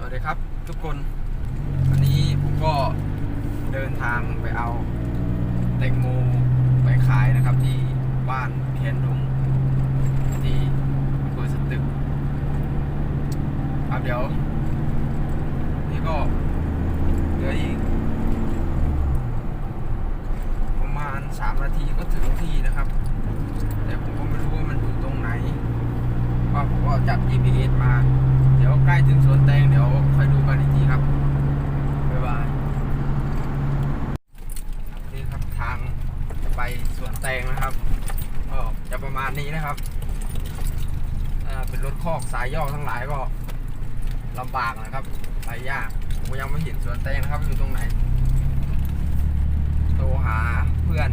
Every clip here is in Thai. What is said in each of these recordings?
สวัสดีครับทุกคนวันนี้ผมก็เดินทางไปเอาแตงโมไปขายนะครับที่บ้านเพียนดงที่อำเภอสตึกครับเดี๋ยว นี่ก็เหลืออีกประมาณ 3 นาทีก็ถึงที่นะครับ แต่ผมก็ไม่รู้ว่ามันอยู่ตรงไหนเพราะผมก็จับ GPS มา ดี๋ยวใกล้ถึงสวนแตงเดี๋ยวค่อยดูกันอีกทีครับ บ๊ายบายนี่ครับทางไปสวนแตงนะครับก็จะประมาณนี้นะครับเป็นรถคอกสายย่อทั้งหลายก็ลำบากนะครับไปยากผมยังไม่เห็นสวนแตงนะครับอยู่ตรงไหนโทรหาเพื่อน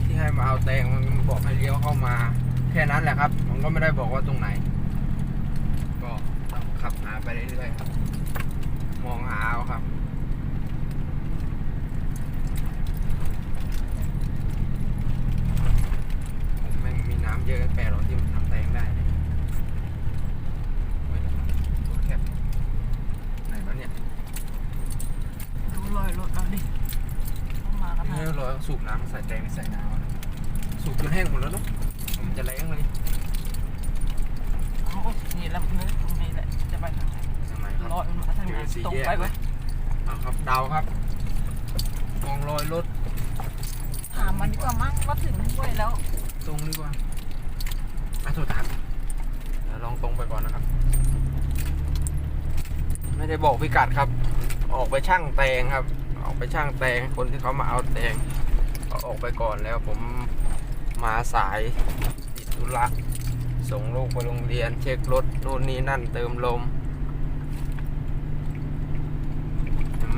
ที่ให้มาเอาแตงมันบอกให้เลี้ยวเข้ามา แค่นั้นแหละครับ มันก็ไม่ได้บอกว่าตรงไหน ขับหาไปเรื่อยๆครับ มองหาเอาครับผมแม่งมีน้ำเยอะแปลหรอที่มันทำแตงได้เนี่ยเฮ้ยตัวแคบไหนวะเนี่ยดูรอยรถเราดิต้องมากันเอนะอเราสูบน้ำใส่แตงใส่น้ำอะสูบจนแห้งหมดแล้วเนาะมันจะแรงเลย เอานี่แล้วนึกตรงนี้แหละ จะไปทางไหน ทำไมครับรอยมันมาทางไหนเจอสี่ตรงแยก ไปไหมเอาครับเดาครับมองรอยรถถามมันดีกว่ามั้งว่าถึงห้วยแล้ว ตรงดีกว่าอะโทรตามเดี๋ยวลองตรงไปก่อนนะครับ ไม่ได้บอกพิกัดครับ ออกไปช่างแตงครับ ออกไปช่างแตงคนที่เขามาเอาแตงเขาออกไปก่อนแล้วผมมาสายติดธุระส่งลูกไปโรงเรียน เช็ครถนู่นนี่นั่นเติมลม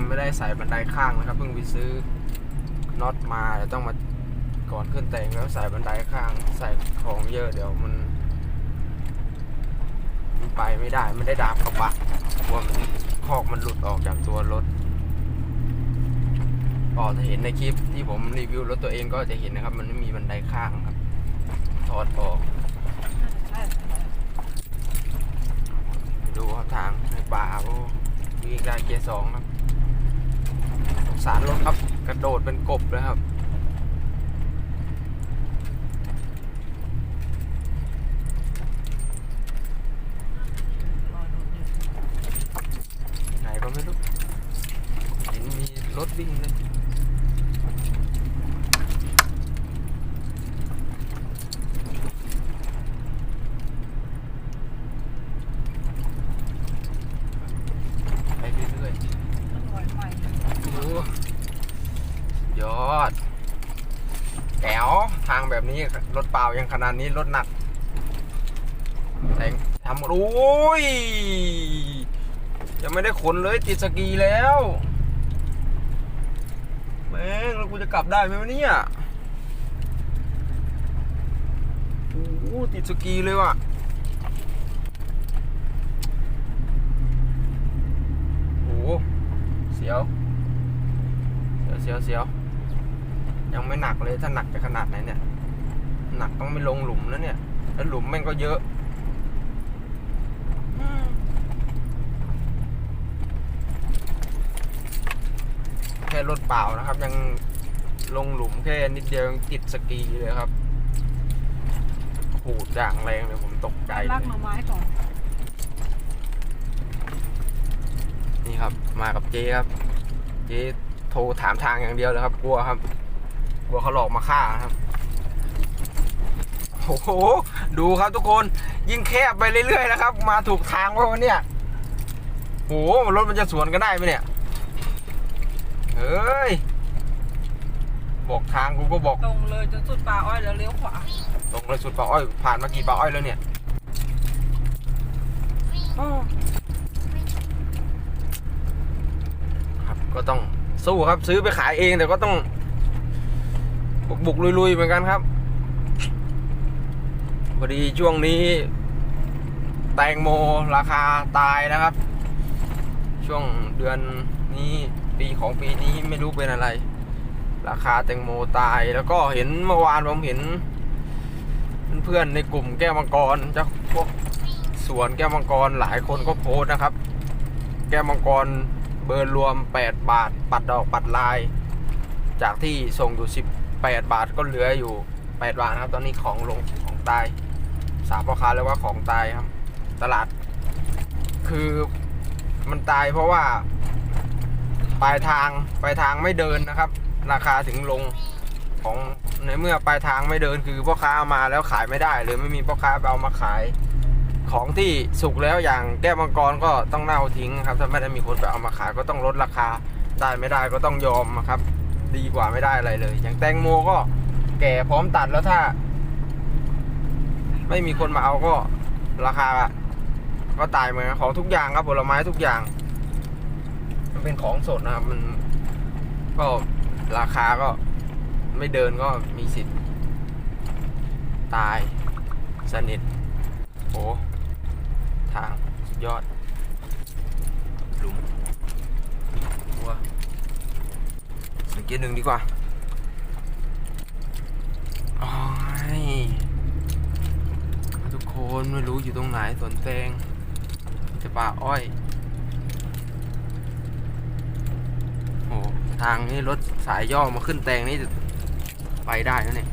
ไม่ได้ใส่บันไดข้างนะครับ เพิ่งไปซื้อน็อตมาเดี๋ยวต้องมาก่อนขึ้นแต่งแล้วใส่บันไดข้างใส่ของเยอะเดี๋ยวมันมันไปไม่ได้ไม่ได้ดาบกระบะกลัวมันคอกมันหลุดออกจากตัวรถก็ถ้าเห็นในคลิปที่ผมรีวิวรถตัวเองก็จะเห็นนะครับ มันไม่มีบันไดข้างครับถอดออกดูครับทางในป่าโอ้วิ่งได้เกียร์สองครับ สารรถครับ กระโดดเป็นกบเลยครับ รอยรถอยู่ ไหนก็ไม่รู้เห็นมีรถวิ่งเลยไปเรื่อย รอยใหม่ ๆดูยอด แก๋วทางแบบนี้รถเปล่ายังขนาดนี้รถหนักแต่งทำโอ้ยยังไม่ได้ขนเลยติดสกีแล้วแม่งแล้วกูจะกลับได้ไหมวะเนี่ยโอ้ติดสกีเลยว่ะโอ้เสียวเสียวเสียวเสียว ยังไม่หนักเลยถ้าหนักจะขนาดไหนเนี่ย หนักต้องไม่ลงหลุมแล้วเนี่ย แล้วหลุมแม่งก็เยอะอืมแค่รถเปล่านะครับ ยังลงหลุมแค่นิดเดียวยังติดสกีเลยครับขูดอย่างแรงเลยผมตกใจลากเลยหน่อไม้ก่อนนี่ครับ มากับเจ๊ครับ เจ๊โทรถามทางอย่างเดียวเลยครับ กลัวครับ กลัวเขาหลอกมาฆ่าครับโอ้โห ดูครับทุกคนยิ่งแคบไปเรื่อยๆนะครับ มาถูกทางวะวันเนี่ยโอ้โหรถมันจะสวนกันได้ไหมเนี่ยเฮ้ยบอกทางกูก็บอกตรงเลยจนสุดป่าอ้อยแล้วเลี้ยวขวาตรงเลยสุดป่าอ้อยผ่านมากี่ป่าอ้อยแล้วเนี่ยอ้อครับก็ต้องสู้ครับซื้อไปขายเองแต่ก็ต้อง บุกบุกลุยๆเหมือนกันครับพอดีช่วงนี้ แตงโมราคาตายนะครับ ช่วงเดือนนี้ปีของปีนี้ไม่รู้เป็นอะไร ราคาแตงโมตายแล้วก็เห็นเมื่อวานผมเห็น เพื่อนในกลุ่มแก้วมังกรเจ้าพวกสวนแก้วมังกรหลายคนก็โพสต์นะครับ แก้วมังกรเบอร์รวม 8 บาท ปัดดอกปัดลาย จากที่ส่งอยู่ 8 บาทก็เหลืออยู่ 8 บาทนะครับ ตอนนี้ของลงของตายสามพ่อค้าเรียกว่าของตายครับ ตลาด คือมันตายเพราะว่า ปลายทางปลายทางไม่เดินนะครับ ราคาถึงลงของในเมื่อปลายทางไม่เดินคือพ่อค้าเอามาแล้วขายไม่ได้หรือไม่มีพ่อค้าไปเอามาขาย ของที่สุกแล้วอย่างแก้วมังกรก็ต้องเน่าทิ้งครับ ถ้าไม่ได้มีคนไปเอามาขายก็ต้องลดราคาได้ไม่ได้ก็ต้องยอมครับ ดีกว่าไม่ได้อะไรเลย อย่างแตงโมก็แก่พร้อมตัดแล้วถ้า ไม่มีคนมาเอาก็ราคาก็ตายเหมือนของทุกอย่างครับผลไม้ทุกอย่าง มันเป็นของสดนะครับ มันก็ราคาก็ไม่เดินก็มีสิทธิ์ ตายสนิทโอ้ทางสุดยอดหลุมวัวสัง เกตหนึ่งดีกว่าโอ้ยทุกคนไม่รู้อยู่ตรงไหนสวนแตงมีแต่ป่าอ้อยโอ้ทางนี้รถสายย่อมาขึ้นแตงนี่ไปได้นะเนี่ย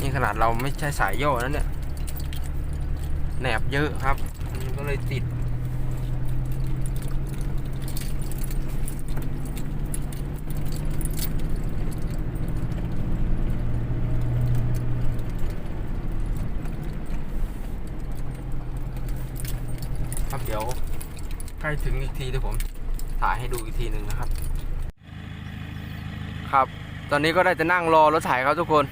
นี่ขนาดเราไม่ใช่สายย่อนะเนี่ยแหนบเยอะครับมันก็เลยติด ครับเดี๋ยวใก ล้ถึงอีกทีเดี๋ยวผมถ่ายให้ดูอีกทีหนึ่งนะครับ ครับ ตอนนี้ก็ได้จะนั่งรอรถไถครับทุกคน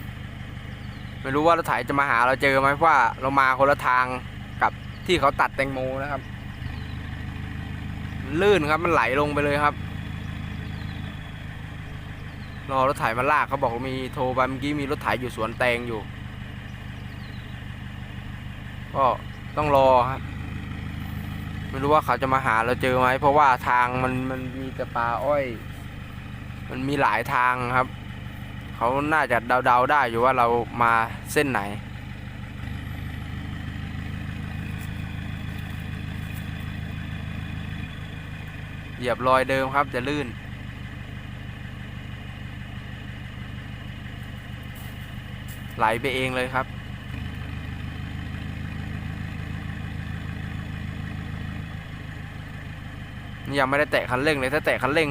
ไม่รู้ว่ารถไถจะมาหาเราเจอไหมเพราะว่าเรามาคนละทางกับที่เขาตัดแตงโมนะครับ ลื่นครับมันไหลลงไปเลยครับ รอรถไถมาลากเขาบอกมีโทรไปเมื่อกี้มีรถไถอยู่สวนแตงอยู่ ก็ต้องรอครับ ไม่รู้ว่าเขาจะมาหาเราเจอไหมเพราะว่าทางมันมันมีแต่ป่าอ้อย มันมีหลายทางครับ เขาน่าจะเดาๆได้อยู่ว่าเรามาเส้นไหนเหยียบรอยเดิมครับจะลื่น ไหลไปเองเลยครับ ยังไม่ได้แตะคันเร่งเลยถ้าแตะคันเร่ง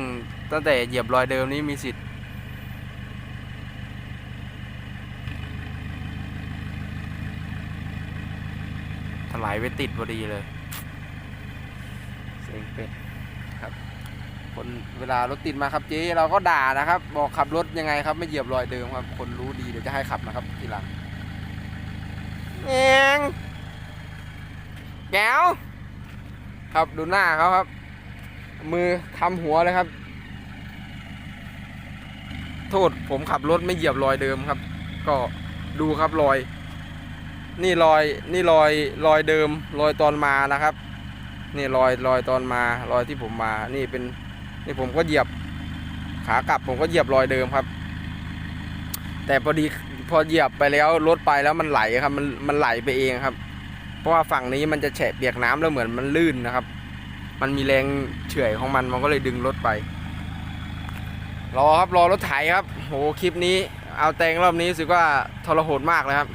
ตั้งแต่เหยียบรอยเดิมนี้มีสิทธิ์ถลายไปติดพอดีเลยเซ็งเป็ดครับคนเวลารถติดมาครับเจ๊เราก็ด่านะครับ บอกขับรถยังไงครับ ไม่เหยียบรอยเดิมครับ คนรู้ดีเดี๋ยวจะให้ขับนะครับทีหลังเองแก้วครับดูหน้าเขาครับ มือทำหัวเลยครับ โทษผมขับรถไม่เหยียบรอยเดิมครับ ก็ดูครับรอย นี่รอยนี่รอยรอยเดิมรอยตอนมานะครับ นี่รอยรอยตอนมารอยที่ผมมา นี่เป็นนี่ผมก็เหยียบขากลับผมก็เหยียบรอยเดิมครับ แต่พอดีพอเหยียบไปแล้วรถไปแล้วมันไหลครับ มันมันไหลไปเองครับ เพราะว่าฝั่งนี้มันจะแฉะเปียกน้ำแล้วเหมือนมันลื่นนะครับ มันมีแรงเฉื่อยของมันมันก็เลยดึงรถไป รอครับรอรถไถครับโหคลิปนี้ เอาแตงรอบนี้รู้สึกว่าทรหดมากเลยครับ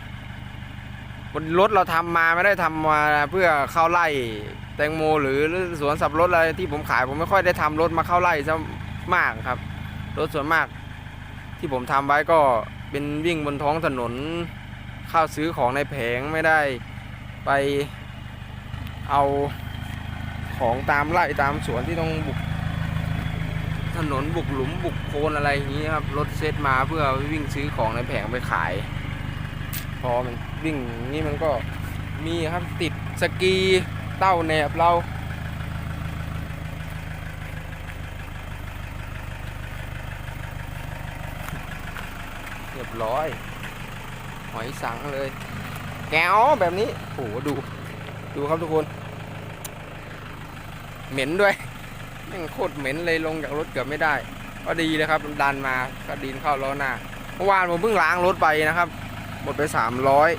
รถเราทำมาไม่ได้ทำมาเพื่อเข้าไล่แตงโมหรือสวนสับรถอะไรที่ผมขาย ผมไม่ค่อยได้ทำรถมาเข้าไล่ซะมากครับ รถส่วนมาก ที่ผมทำไว้ก็เป็นวิ่งบนท้องถนนเข้าซื้อของในแผงไม่ได้ไปเอา ของตามไร่ตามสวนที่ต้องบุกถนนบุกหลุมบุกโคลนอะไรอย่างนี้ครับรถเซตมาเพื่อวิ่งซื้อของในแผงไปขาย พอมันวิ่งนี่มันก็มีครับติดสกีเต้าแหนบเราเรียบร้อย หอยสังเลย แก้วแบบนี้โอ้โหดู ดูครับทุกคน เหม็นด้วยแม่งโคตรเหม็นเลยลงจากรถเกือบไม่ได้ ก็ดีเลยครับดันมาก็ดินเข้าล้อหน้าเมื่อวานผมเพิ่งล้างรถไปนะครับ หมดไปสามร้อย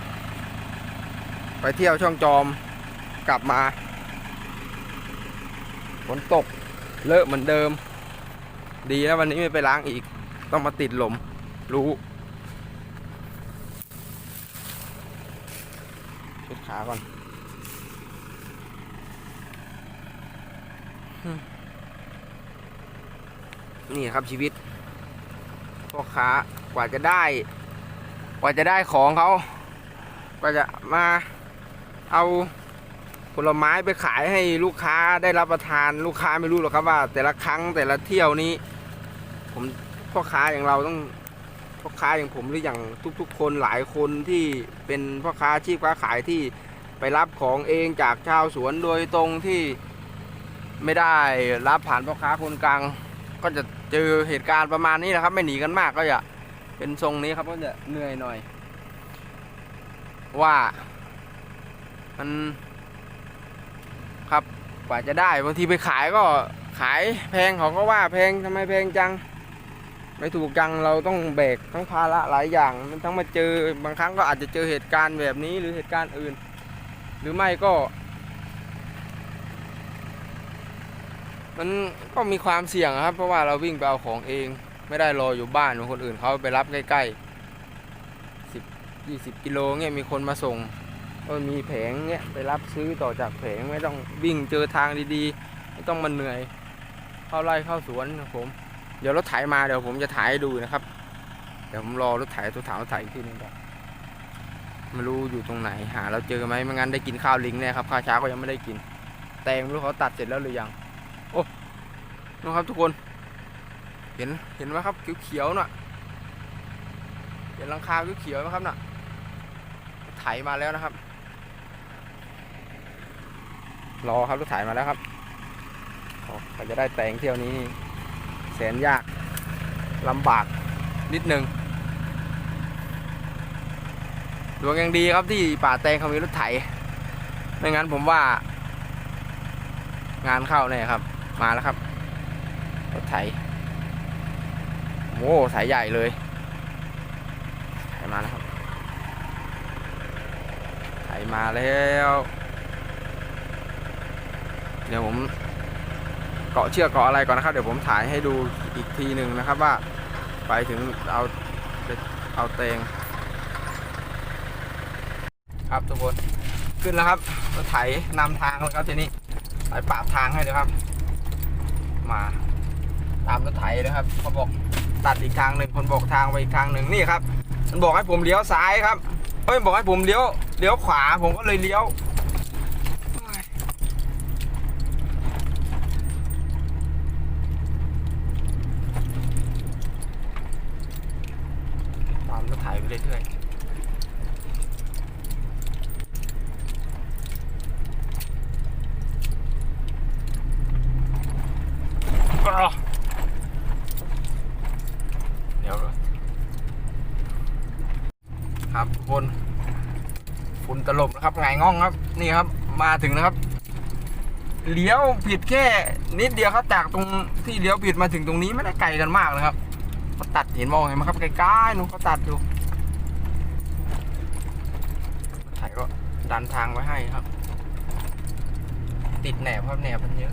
ไปเที่ยวช่องจอมกลับมาฝนตกเลอะเหมือนเดิม ดีนะวันนี้ไม่ไปล้างอีก ต้องมาติดหลมรู้ช็ดขาก่อนอืม นี่ครับชีวิตพ่อค้ากว่าจะได้ กว่าจะได้ของเขากว่าจะมาเอาผลไม้ไปขายให้ลูกค้าได้รับประทานลูกค้าไม่รู้หรอกครับว่า แต่ละครั้งแต่ละเที่ยวนี้ ผมพ่อค้าอย่างเราต้องพ่อค้าอย่างผมหรืออย่างทุก ๆ คนหลายคนที่เป็นพ่อค้าอาชีพค้าขายที่ไปรับของเองจากชาวสวนโดยตรงที่ ไม่ได้รับผ่านพ่อค้าคนกลาง ก็จะเจอเหตุการณ์ประมาณนี้นะครับ ไม่หนีกันมากก็จะเป็นทรงนี้ครับก็จะเหนื่อยหน่อย ว่ามันครับกว่าจะได้บางทีไปขายก็ขายแพงเขาก็ว่าแพงทำไมแพงจัง ไม่ถูกจังเราต้องแบกทั้งภาระหลายอย่างมันทั้งมาเจอบางครั้งก็อาจจะเจอเหตุการณ์แบบนี้หรือเหตุการณ์อื่น หรือไม่ก็ มันก็มีความเสี่ยงครับ เพราะว่าเราวิ่งไปเอาของเอง ไม่ได้รออยู่บ้านเหมือนคนอื่นเขาไปรับใกล้ๆสิบยี่สิบกิโลเงี้ยมีคนมาส่งก็มีแผงเนี้ยไปรับซื้อต่อจากแผงไม่ต้องวิ่งเจอทางดีๆ ไม่ต้องมาเหนื่อยเข้าไร่เข้าสวนครับผมเดี๋ยวรถไถมาเดี๋ยวผมจะถ่ายดูนะครับ เดี๋ยวผมรอรถไถตัวถามรถไถอีกทีหนึงก่อนไม่รู้อยู่ตรงไหนหาเราเจอไหมไม่งั้นได้กินข้าวลิงแน่ครับข้าวเช้าก็ยังไม่ได้กิน แตงไม่รู้เขาตัดเสร็จแล้วหรือยัง นะครับทุกคน เห็นเห็นไหมครับเขียวๆน่ะเห็นหลังคาเขียวๆไหมครับน่ะไถมาแล้วนะครับ รอครับรถไถมาแล้วครับเขาจะได้แต่งเที่ยวนี้แสนยากลำบากนิดนึงดวงยังดีครับที่ป่าแตงเขามีรถไถ ไม่งั้นผมว่า งานเข้าแน่ครับ มาแล้วครับ ไถโอ้สายใหญ่เลยไถมาแล้วครับไถมาแล้ว เดี๋ยวผมเกาะเชือกเกาะอะไรก่อนนะครับ เดี๋ยวผมถ่ายให้ดูอีกทีหนึ่งนะครับว่า ไปถึงเอาเอาเตงครับทุกคนขึ้นแล้วครับรถไถนำทางแล้วครับทีนี้ไปปาบทางให้เลยครับ มา ตามรถไถนะครับเขาบอกตัดอีกทางหนึ่งคนบอกทางไปอีกทางหนึ่งนี่ครับ มันบอกให้ผมเลี้ยวซ้ายครับเอ้ยบอกให้ผมเลี้ยวเลี้ยวขวาผมก็เลยเลี้ยว ตามรถไถไปเรื่อยๆอ้าวเดี๋ยวก่อนครับทุกคนฝุ่ นตลบนะครับไงง่องครับ นี่ครับ มาถึงนะครับ เลี้ยวผิดแค่นิดเดียวครับ จากตรงที่เลี้ยวผิดมาถึงตรงนี้ไม่ได้ไกลกันมากนะครับเขาตัดเห็นมองเห็นไหมครับใกล้ๆนู้นเขาตัดอยู่ถ่ายก็ดันทางไว้ให้ครับ ติดแหนบครับแหนบมันเยอะ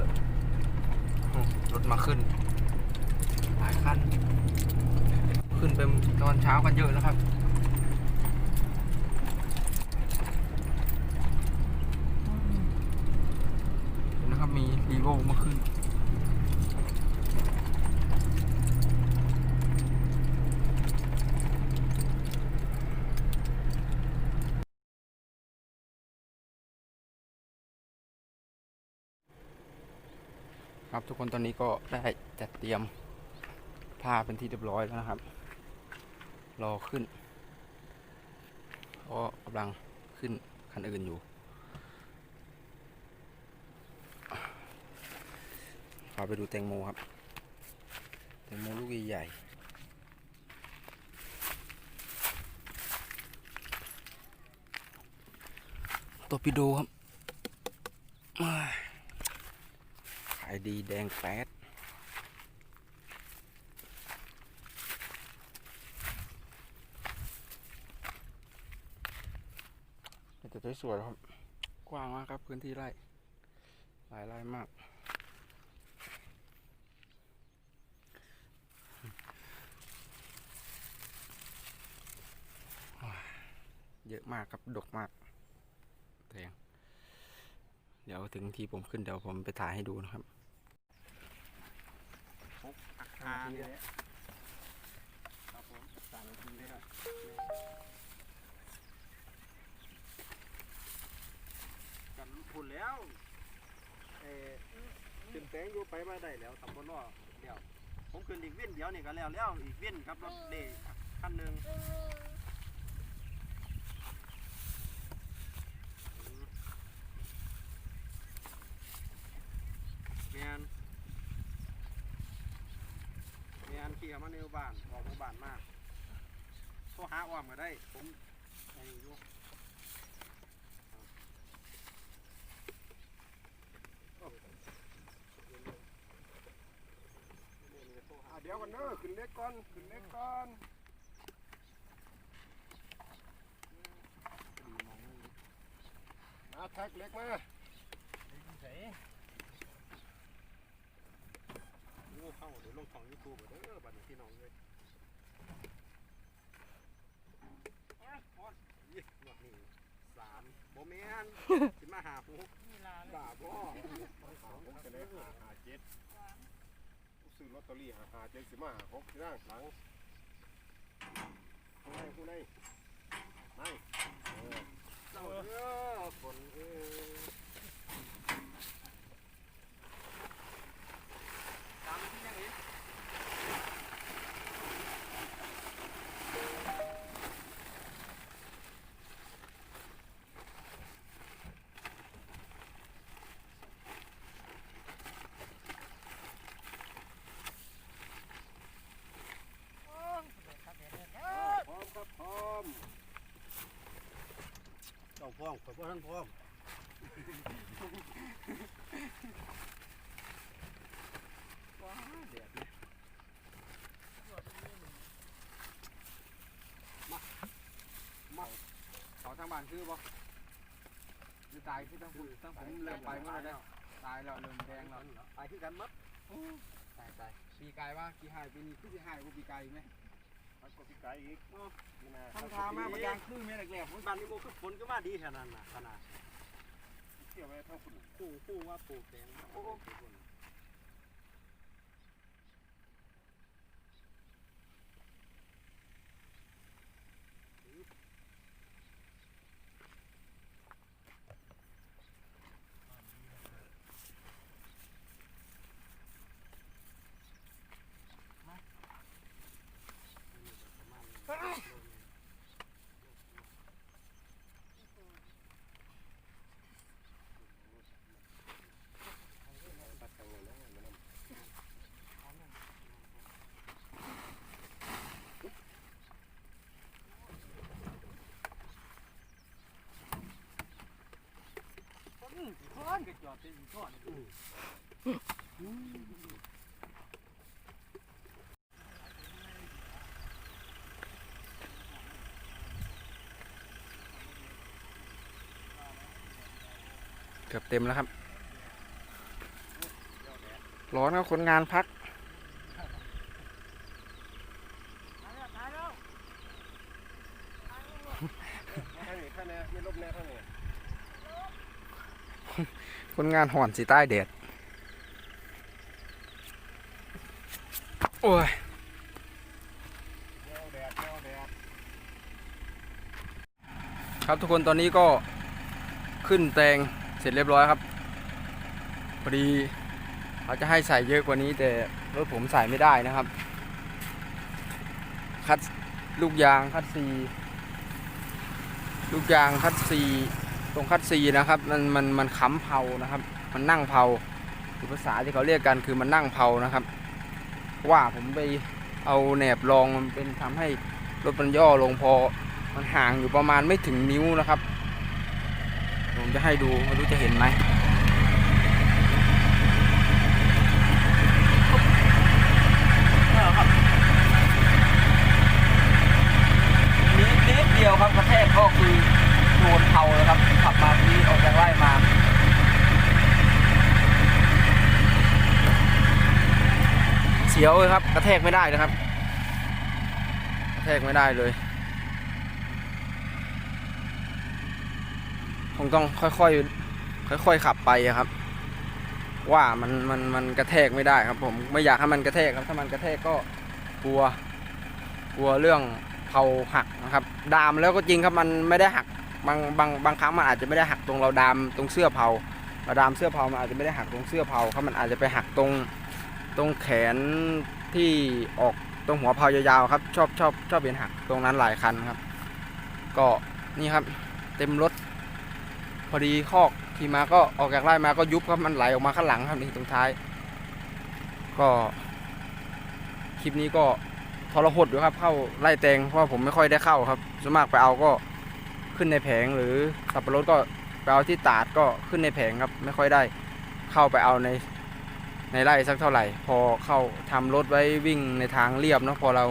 รถมาขึ้นหลายคัน ขึ้นไปตอนเช้ากันเยอะแล้วครับับมีรีโวมาขึ้นครับทุกคนตอนนี้ก็ได้จัดเตรียมผ้าเป็นที่เรียบร้อยแล้วนะครับ รอขึ้นก็กำลังขึ้นคันอื่นอยู่ พาไปดูแตงโมครับ แตงโมลูกใหญ่ๆตัวปิโดครับ ขายดีแดงแป๊ดแต่สวยๆครับ กว้างมากครับพื้นที่ไร่ หลายไร่มาก มากครับดกมากแตงเดี๋ยวถึงที่ผมขึ้นเดี๋ยวผมไปถ่ายให้ดูนะครับอาคารเนี่ยครับผมสามนาทีเลยครับกันพูดแล้วเออขึ้นแสงอยู่ไปมาได้แล้วตำบลล้อเดียวผมขึ้นอีกเว้นเดียวนี่ก็แล้วแล้วอีกเว้นครับรถเดย์คันหนึ่ง แมนมีอันขี่เข้ามาในหมู่บ้านออกหมู่บ้านมากโทรหาอ้อมก็ได้ ผมไอ้อยูอะเดี๋ยวกันเนอะขึ้นเล็กก่อน ขึ้นเล็กก่อนมาแท็กเล็กมางู เข้าเดี๋ยวลงช่องยูทูบเด้อบัดนี้พี่น้องเลยอ้าวอ้อนยี่หมดนี่สามโบแมนสิมาหาหูเวลาเลยด่าพ่อผมจะได้หาหาเจ็ดซื้อลอตเตอรี่หาหาเจ็ดสิมาหาหกที่ร่างหลังผู้ใดผู้ใดไม่เออเจ้าเด้อคนเอ้ยตามที่ยังเห็น โอ้ยเด็ดครับเด็ดเด็ดเด็ อ่า ด พร้อมครับพร้อม เจ้าพ่องข่อยบ่ทันพร้อมว้าแดดเนี่ยเขาทางบ้านคือบ่คือตายคือทั้งคุณทั้งผมเริ่มไปเมื่อไรแล้วตายแล้วเริ่มแดงแล้วตายคือกันมัดตายตายปีกายว่ากี่หายปีนี้คือสิหายกว่าปีกายอีกไหม ทำทามาบางอย่างคือแม่แรกๆผมบ้านนี้บ่คือฝนก็มาดีขนาดน่ะขนาดเที่ยวไปทั้งคุณคู่คู่ว่าปลูกแตงโอ้โหตัดกันเลยนะมันนั่น คน คนก็จอดเป็นก้อนเกือบเต็มแล้วครับ ร้อนครับคนงานพัก ตายแล้วตายแล้ว ข้างนี้ข้างนี้ไม่ลบแน่ข้างนี้ คนงานห่อนสีใต้แดด โอ้ยครับทุกคนตอนนี้ก็ขึ้นแตงเสร็จเรียบร้อยครับพอดีเขาจะให้ใส่เยอะกว่านี้แต่รถผมใส่ไม่ได้นะครับ คัดลูกยางคัดซี ลูกยางคัดซี ตรงคัดซีนะครับ มันมันมันค้ำเผานะครับ มันนั่งเผาคือภาษาที่เขาเรียกกันคือมันนั่งเผานะครับ ว่าผมไปเอาแหนบรองมันเป็นทำให้รถมันย่อลงพอมันห่างอยู่ประมาณไม่ถึงนิ้วนะครับ ผมจะให้ดูไม่รู้จะเห็นไหม นิดนิดเดียวครับกระแทกก็คือโดนเผาเลยครับ ขับมาที่ออกจากไร่มา เสียวเลยครับ กระแทกไม่ได้เลยครับ กระแทกไม่ได้เลย คงต้องค่อยๆค่อย ๆ ขับไปครับ ว่ามันมันมันกระแทกไม่ได้ครับ ผมไม่อยากให้มันกระแทกครับ ถ้ามันกระแทกก็กลัว กลัวเรื่องเผาหักนะครับ ดามแล้วก็จริงครับมันไม่ได้หักบางบางบางครั้งมันอาจจะไม่ได้หักตรงเราดามตรงเสื้อเผาเราดามเสื้อเผามันอาจจะไม่ได้หักตรงเสื้อเผาครับมันอาจจะไปหักตรง ตรงแขนที่ออกตรงหัวเผายาวๆครับ ชอบชอบชอบเป็นหักตรงนั้นหลายคันครับ ก็นี่ครับ เต็มรถ พอดีคอกขี่มาก็ออกจากไร่มาก็ยุบครับมันไหลออกมาข้างหลังครับนี่ตรงท้าย ก็คลิปนี้ก็ทรหดอยู่ครับ เข้าไล่แตงเพราะผมไม่ค่อยได้เข้าครับส่วนมากไปเอาก็ขึ้นในแผงหรือสับปะรดก็ไปเอาที่ตาดก็ขึ้นในแผงครับ ไม่ค่อยได้เข้าไปเอาใน ในไร่สักเท่าไหร่ พอเข้าทำรถไว้วิ่งในทางเรียบเนาะพอเรา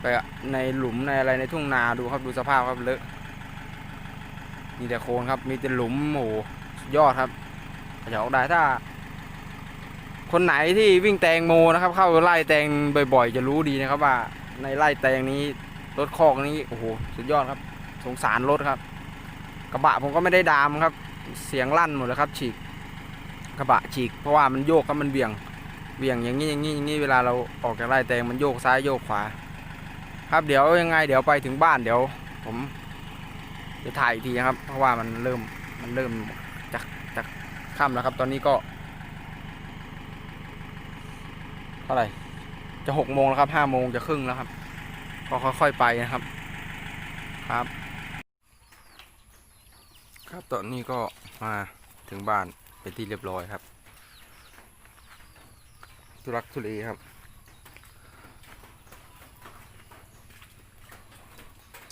ไปในหลุมในอะไรในทุ่งนาดูครับดูสภาพครับเลอะมีแต่โคลนครับ มีแต่หลุมโหมุดยอดครับจะออกได้ถ้า คนไหนที่วิ่งแตงโมนะครับ เข้าไล่แตงบ่อยๆ จะรู้ดีนะครับว่า ในไล่แตงนี้รถคอกนี้โอ้โหสุดยอดครับ สงสารรถครับ กระบะผมก็ไม่ได้ดามครับ เสียงลั่นหมดเลยครับฉีก กระบะฉีก เพราะว่ามันโยกครับมันเบี่ยงเบี่ยงอย่างนี้อย่างนี้อย่างนี้เวลาเราออกจากไล่แตงมันโยกซ้ายโยกขวา ครับเดี๋ยวยังไงเดี๋ยวไปถึงบ้านเดี๋ยว ผมจะถ่ายอีกทีนะครับ เพราะว่ามันเริ่มมันเริ่มจะจะค่ำแล้วครับ ตอนนี้ก็เท่าไหร่จะหกโมงแล้วครับห้าโมงจะครึ่งแล้วครับ ก็ค่อยๆไปนะครับ ครับ ครับตอนนี้ก็มาถึงบ้าน เป็นที่เรียบร้อยครับ ทุรักทุเลครับ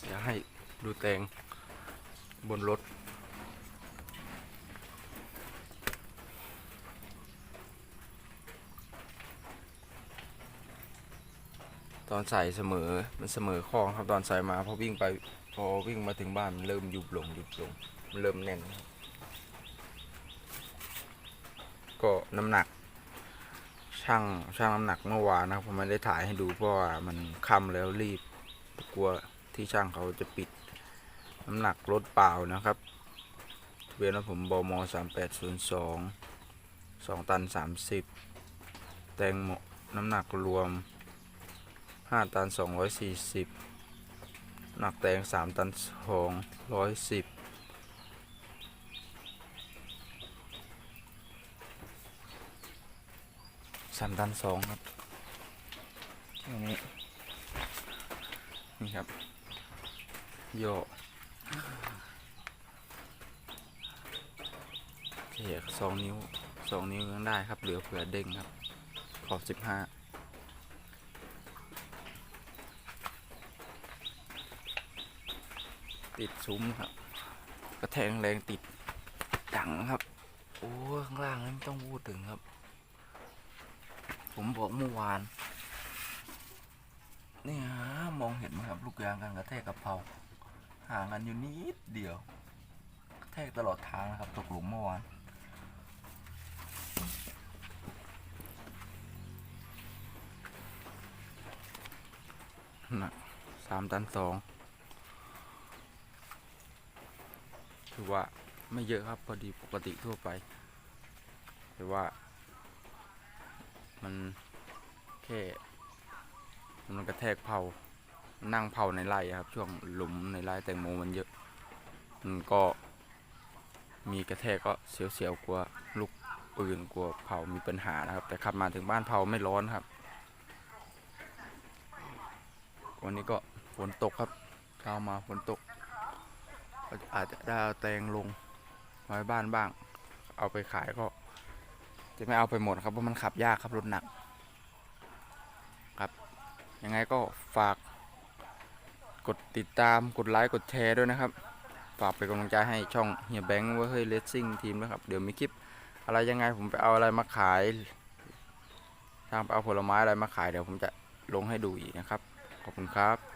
อยาให้ดูแตงบนรถตอนใส่เสมอมันเสมอข้องครับตอนใส่มาพอวิ่งไปพอวิ่งมาถึงบ้านมันเริ่มยุบลงยุบลงมันเริ่มแน่นครับ ก็น้ำหนักช่างช่างน้ำหนักเมื่อวานนะครับผมไม่ได้ถ่ายให้ดูเพราะว่ามันค่ำแล้วรีบกลัวที่ช่างเขาจะปิด น้ำหนักรถเปล่านะครับทะเบียนรถผมบมสามแปดศูนย์สองสองตันสามสิบแตงโมน้ำหนักรวมห้าตันสองร้อยสี่สิบหนักแตงสามตันสองร้อยสิบ สามตันสองครับตรงนี้นี่ครับ โยกเขียสองนิ้วสองนิ้วยังได้ครับ เหลือเผื่อเด้งครับ ขอบสิบห้าติดซุ้มครับ กระแทงแรงติดดังครับ โอ้ข้างล่างนี่ไม่ต้องพูดถึงครับ ผมบอกเมื่อวานนี่ฮะมองเห็นไหมครับลูกยางกันกระแทกกับเพราห่างกันอยู่นิดเดียวกระแทกตลอดทางนะครับ ตกหลุมเมื่อวานนักสามตันสองถือว่าไม่เยอะครับพอดีปกติทั่วไป แต่ว่า มันแค่มันกระแทกเผานั่งเผาในไร่ครับ ช่วงหลุมในไร่แตงโมมันเยอะ มันก็มีกระแทกก็เสียวๆกลัวลูกปืนกลัวเผามีปัญหานะครับ แต่ขับมาถึงบ้านเผาไม่ร้อนครับ วันนี้ก็ฝนตกครับเช้ามาฝนตกอาจจะได้แตงลงไว้บ้านบ้าง เอาไปขายก็ จะไม่เอาไปหมดครับเพราะมันขับยากครับรถหนัก ครับ ยังไงก็ฝาก กดติดตามกดไลค์กดแชร์ด้วยนะครับ ฝากเป็นกำลังใจให้ช่องเฮียแบงค์ว่าเฮ้ยเลสซิ่งทีมนะครับ เดี๋ยวมีคลิป อะไรยังไงผมไปเอาอะไรมาขาย ทางไปเอาผลไม้อะไรมาขายเดี๋ยวผมจะลงให้ดูอีกนะครับ ขอบคุณครับ